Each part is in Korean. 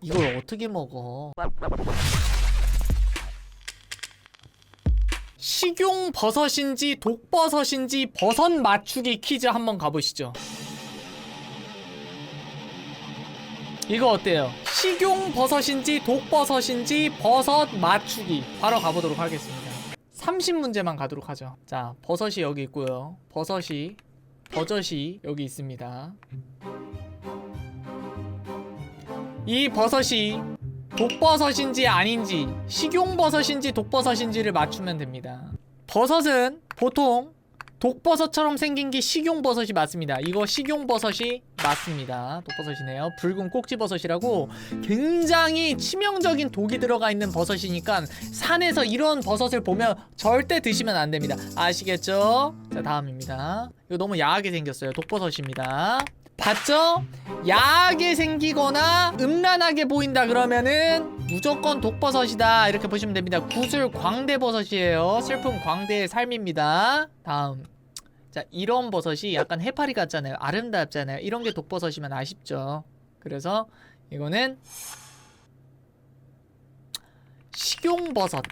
이걸 어떻게 먹어? 식용 버섯인지 독버섯인지 버섯 맞추기 퀴즈 한번 가보시죠. 이거 어때요? 식용 버섯인지 독버섯인지 버섯 맞추기 바로 가보도록 하겠습니다. 30문제만 가도록 하죠. 자, 버섯이 여기 있고요. 버섯이 버섯이 여기 있습니다. 이 버섯이 독버섯인지 아닌지 식용버섯인지 독버섯인지를 맞추면 됩니다. 버섯은 보통 독버섯처럼 생긴 게 식용버섯이 맞습니다. 이거 식용버섯이 맞습니다. 독버섯이네요. 붉은 꼭지버섯이라고 굉장히 치명적인 독이 들어가 있는 버섯이니까 산에서 이런 버섯을 보면 절대 드시면 안 됩니다. 아시겠죠? 자, 다음입니다. 이거 너무 야하게 생겼어요. 독버섯입니다. 봤죠? 야하게 생기거나 음란하게 보인다 그러면은 무조건 독버섯이다. 이렇게 보시면 됩니다. 구슬 광대버섯이에요. 슬픈 광대의 삶입니다. 다음. 자 이런 버섯이 약간 해파리 같잖아요. 아름답잖아요. 이런 게 독버섯이면 아쉽죠. 그래서 이거는 식용버섯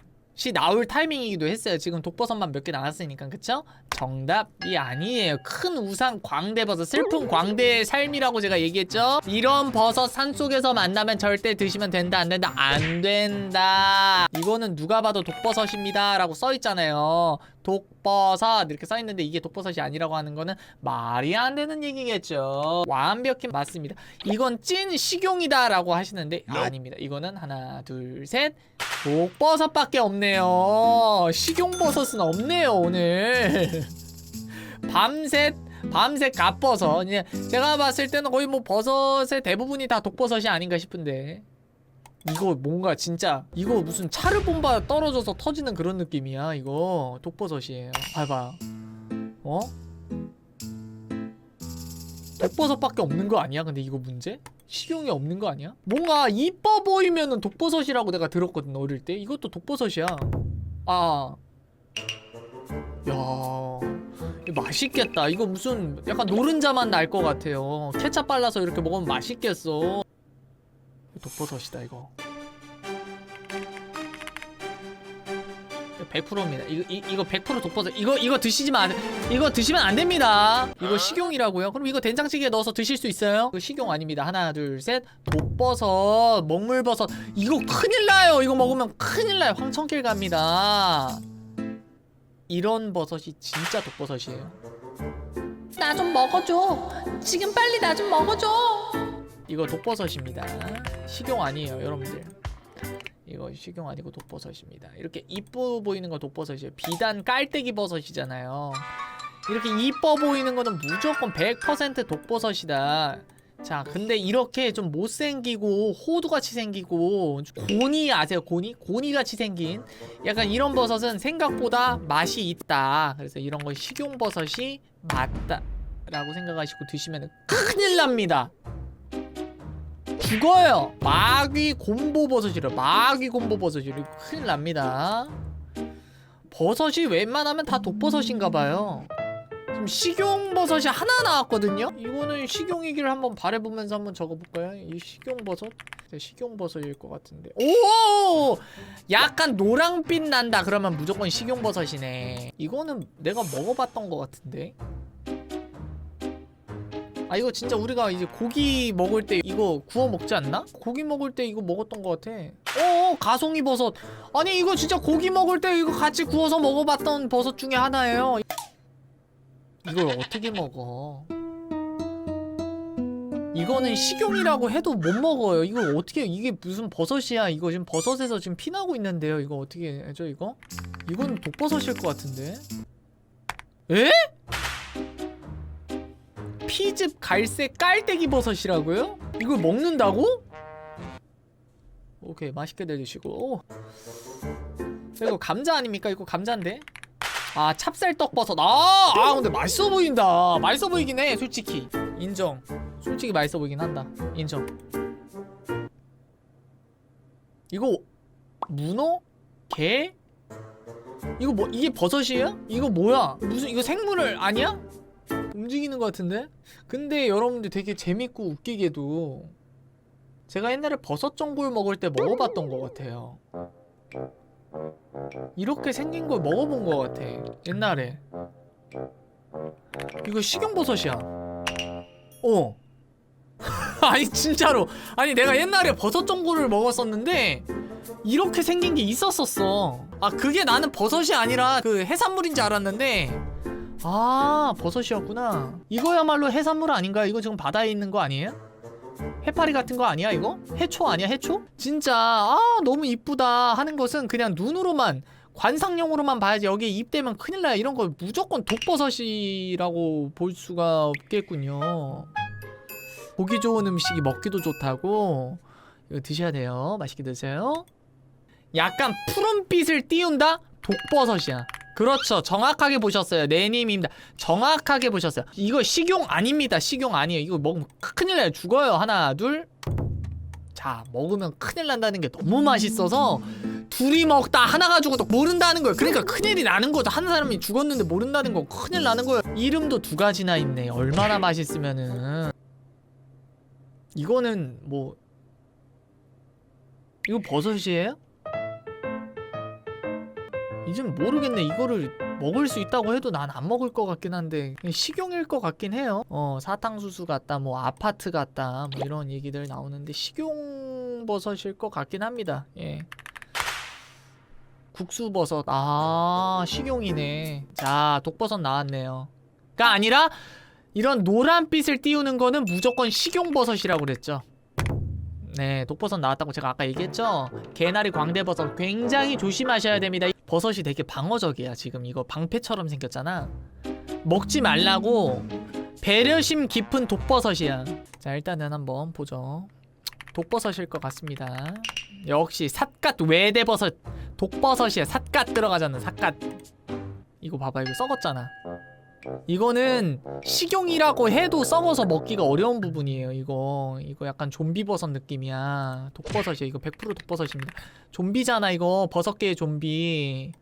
이 나올 타이밍이기도 했어요 지금 독버섯만 몇개 나왔으니까 그쵸? 정답이 아니에요. 큰 우산 광대버섯, 슬픈 광대의 삶이라고 제가 얘기했죠. 이런 버섯 산 속에서 만나면 절대 드시면 된다, 안 된다, 안 된다. 이거는 누가 봐도 독버섯입니다 라고 써 있잖아요. 독버섯 이렇게 써 있는데 이게 독버섯이 아니라고 하는 거는 말이 안 되는 얘기겠죠. 완벽히 맞습니다. 이건 찐 식용이다 라고 하시는데 아닙니다. 이거는 하나, 둘, 셋. 독버섯밖에 없네요. 식용버섯은 없네요, 오늘. 밤새 밤새 갓버섯 제가 봤을 때는 거의 뭐 버섯의 대부분이 다 독버섯이 아닌가 싶은데 이거 뭔가 진짜 이거 무슨 차를 bomba 떨어져서 터지는 그런 느낌이야 이거 독버섯이에요 봐봐 어? 독버섯밖에 없는 거 아니야 근데 이거 문제? 식용이 없는 거 아니야? 뭔가 이뻐 보이면은 독버섯이라고 내가 들었거든 어릴 때 이것도 독버섯이야 아 야, 맛있겠다. 이거 무슨 약간 노른자만 날 것 같아요. 케찹 발라서 이렇게 먹으면 맛있겠어. 독버섯이다 이거. 100%입니다. 이거 이, 이거 100% 독버섯. 이거 이거 드시지 마. 이거 드시면 안 됩니다. 이거 식용이라고요? 그럼 이거 된장찌개에 넣어서 드실 수 있어요? 이거 식용 아닙니다. 하나, 둘, 셋. 독버섯, 먹물버섯. 이거 큰일 나요. 이거 먹으면 큰일 나요. 황천길 갑니다. 이런 버섯이 진짜 독버섯이에요. 나 좀 먹어줘. 지금 빨리 나 좀 먹어줘. 이거 독버섯입니다. 식용 아니에요, 여러분들. 이거 식용 아니고 독버섯입니다. 이렇게 이뻐 보이는 거 독버섯이에요. 비단 깔때기 버섯이잖아요. 이렇게 이뻐 보이는 거는 무조건 100% 독버섯이다. 자, 근데 이렇게 좀 못생기고 호두같이 생기고 고니 아세요? 고니? 고니같이 생긴 약간 이런 버섯은 생각보다 맛이 있다. 그래서 이런 거 식용 버섯이 맞다 라고 생각하시고 드시면 큰일 납니다. 죽어요. 마귀 곰보 버섯이래. 마귀 곰보 버섯이래. 큰일 납니다. 버섯이 웬만하면 다 독버섯인가 봐요. 지금 식용 버섯이 하나 나왔거든요. 이거는 식용이기를 한번 바래보면서 한번 적어볼까요? 이 식용 버섯, 식용 버섯일 것 같은데. 오, 약간 노랑빛 난다. 그러면 무조건 식용 버섯이네. 이거는 내가 먹어봤던 것 같은데. 아 이거 진짜 우리가 이제 고기 먹을 때 이거 구워 먹지 않나? 고기 먹을 때 이거 먹었던 것 같아. 어 가송이 버섯. 아니 이거 진짜 고기 먹을 때 이거 같이 구워서 먹어봤던 버섯 중에 하나예요. 이걸 어떻게 먹어? 이거는 식용이라고 해도 못 먹어요. 이걸 어떻게 이게 무슨 버섯이야? 이거 지금 버섯에서 지금 피나고 있는데요. 이거 어떻게 해죠 이거? 이건 독버섯일 것 같은데. 에? 피즙 갈색 깔때기 버섯이라고요? 이걸 먹는다고? 오케이 맛있게 드시고 이거 감자 아닙니까? 이거 감자인데? 아 찹쌀떡 버섯 아, 아 근데 맛있어 보인다 맛있어 보이긴 해 솔직히 인정 솔직히 맛있어 보이긴 한다 인정 이거 문어? 게? 이거 뭐 이게 버섯이에요? 이거 뭐야 무슨 이거 생물을 아니야? 움직이는 것 같은데? 근데 여러분들 되게 재밌고 웃기게도 제가 옛날에 버섯 전골 먹을 때 먹어봤던 것 같아요. 이렇게 생긴 걸 먹어본 것 같아. 옛날에. 이거 식용버섯이야. 어. 아니 진짜로. 아니 내가 옛날에 버섯 전골을 먹었었는데 이렇게 생긴 게 있었었어. 아 그게 나는 버섯이 아니라 그 해산물인 줄 알았는데 아 버섯이었구나. 이거야말로 해산물 아닌가? 이거 지금 바다에 있는 거 아니에요? 해파리 같은 거 아니야 이거? 해초 아니야 해초? 진짜 아 너무 이쁘다 하는 것은 그냥 눈으로만 관상용으로만 봐야지 여기 입 대면 큰일 나요 이런 거 무조건 독버섯이라고 볼 수가 없겠군요 보기 좋은 음식이 먹기도 좋다고 이거 드셔야 돼요 맛있게 드세요 약간 푸른빛을 띄운다? 독버섯이야 그렇죠. 정확하게 보셨어요. 네님입니다. 정확하게 보셨어요. 이거 식용 아닙니다. 식용 아니에요. 이거 먹으면 큰일 나요. 죽어요. 하나 둘 자 먹으면 큰일 난다는 게 너무 맛있어서 둘이 먹다 하나 가지고 또 모른다는 거예요. 그러니까 큰일이 나는 거죠. 한 사람이 죽었는데 모른다는 거 큰일 나는 거예요. 이름도 두 가지나 있네. 얼마나 맛있으면은. 이거는 뭐 이거 버섯이에요? 이젠 모르겠네. 이거를 먹을 수 있다고 해도 난 안 먹을 것 같긴 한데 식용일 것 같긴 해요. 어 사탕수수 같다 뭐 아파트 같다 뭐 이런 얘기들 나오는데 식용 버섯일 것 같긴 합니다. 예. 국수버섯. 아 식용이네. 자 독버섯 나왔네요. 가 아니라 이런 노란빛을 띄우는 거는 무조건 식용버섯이라고 그랬죠. 네, 독버섯 나왔다고 제가 아까 얘기했죠? 개나리 광대버섯 굉장히 조심하셔야 됩니다. 버섯이 되게 방어적이야. 지금 이거 방패처럼 생겼잖아. 먹지 말라고 배려심 깊은 독버섯이야. 자, 일단은 한번 보죠. 독버섯일 것 같습니다. 역시 삿갓 외대버섯 독버섯이야. 삿갓 들어가잖아. 삿갓. 이거 봐봐. 이거 썩었잖아. 이거는 식용이라고 해도 썩어서 먹기가 어려운 부분이에요. 이거 이거 약간 좀비 버섯 느낌이야. 독버섯이야. 이거 100% 독버섯입니다. 좀비잖아 이거 버섯계의 좀비.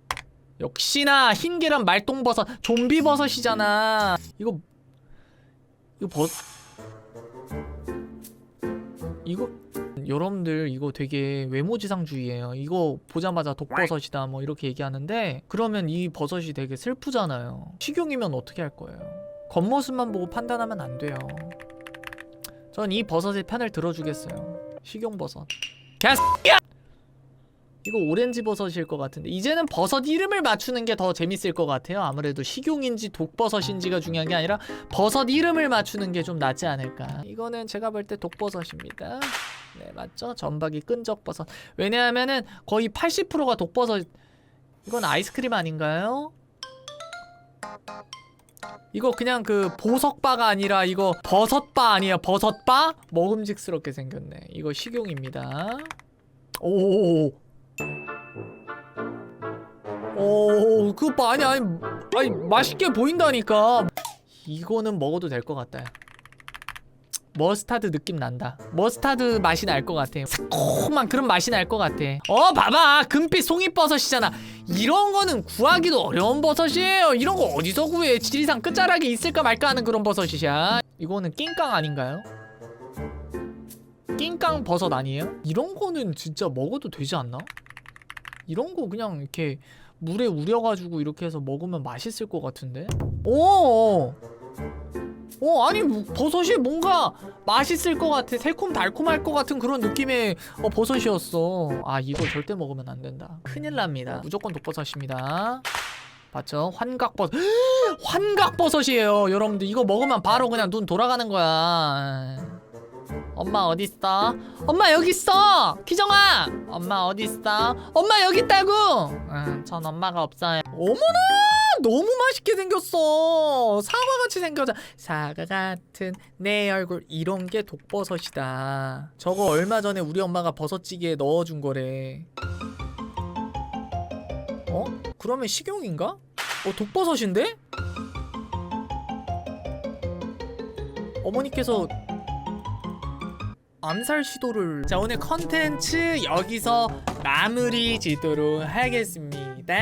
역시나 흰 계란 말똥버섯 좀비 버섯이잖아. 이거 이거 버 이거 여러분들 이거 되게 외모지상주의예요. 이거 보자마자 독버섯이다 뭐 이렇게 얘기하는데 그러면 이 버섯이 되게 슬프잖아요. 식용이면 어떻게 할 거예요? 겉모습만 보고 판단하면 안 돼요. 전 이 버섯의 편을 들어주겠어요. 식용버섯. 개새끼야! 이거 오렌지 버섯일 것 같은데 이제는 버섯 이름을 맞추는 게 더 재밌을 것 같아요. 아무래도 식용인지 독버섯인지가 중요한 게 아니라 버섯 이름을 맞추는 게 좀 낫지 않을까. 이거는 제가 볼 때 독버섯입니다. 네 맞죠? 전박이 끈적버섯. 왜냐하면은 거의 80%가 독버섯. 이건 아이스크림 아닌가요? 이거 그냥 그 보석바가 아니라 이거 버섯바 아니야 버섯바? 먹음직스럽게 생겼네. 이거 식용입니다. 오. 오, 그거 봐. 아니, 아니, 아니, 맛있게 보인다니까. 이거는 먹어도 될 것 같다. 머스타드 느낌 난다. 머스타드 맛이 날 것 같아. 새콤한 그런 맛이 날 것 같아. 어, 봐봐. 금빛 송이버섯이잖아. 이런 거는 구하기도 어려운 버섯이에요. 이런 거 어디서 구해? 지리산 끝자락에 있을까 말까 하는 그런 버섯이야. 이거는 낑깡 아닌가요? 낑깡 버섯 아니에요? 이런 거는 진짜 먹어도 되지 않나? 이런 거 그냥 이렇게 물에 우려가지고 이렇게 해서 먹으면 맛있을 것 같은데? 오! 어 아니 뭐, 버섯이 뭔가 맛있을 것 같아. 새콤 달콤할 것 같은 그런 느낌의 어, 버섯이었어. 아 이거 절대 먹으면 안 된다. 큰일 납니다. 무조건 독버섯입니다. 봤죠? 환각버섯. 환각버섯이에요 여러분들. 이거 먹으면 바로 그냥 눈 돌아가는 거야 엄마 어디 있어? 엄마 여기 있어. 기정아. 엄마 어디 있어? 엄마 여기 있다고. 응, 전 엄마가 없어요. 어머나, 너무 맛있게 생겼어. 사과 같이 생겨져. 사과 같은 내 얼굴 이런 게 독버섯이다. 저거 얼마 전에 우리 엄마가 버섯찌개에 넣어준 거래. 어? 그러면 식용인가? 어, 독버섯인데? 어머니께서 암살 시도를. 자 오늘 컨텐츠 여기서 마무리 짓도록 하겠습니다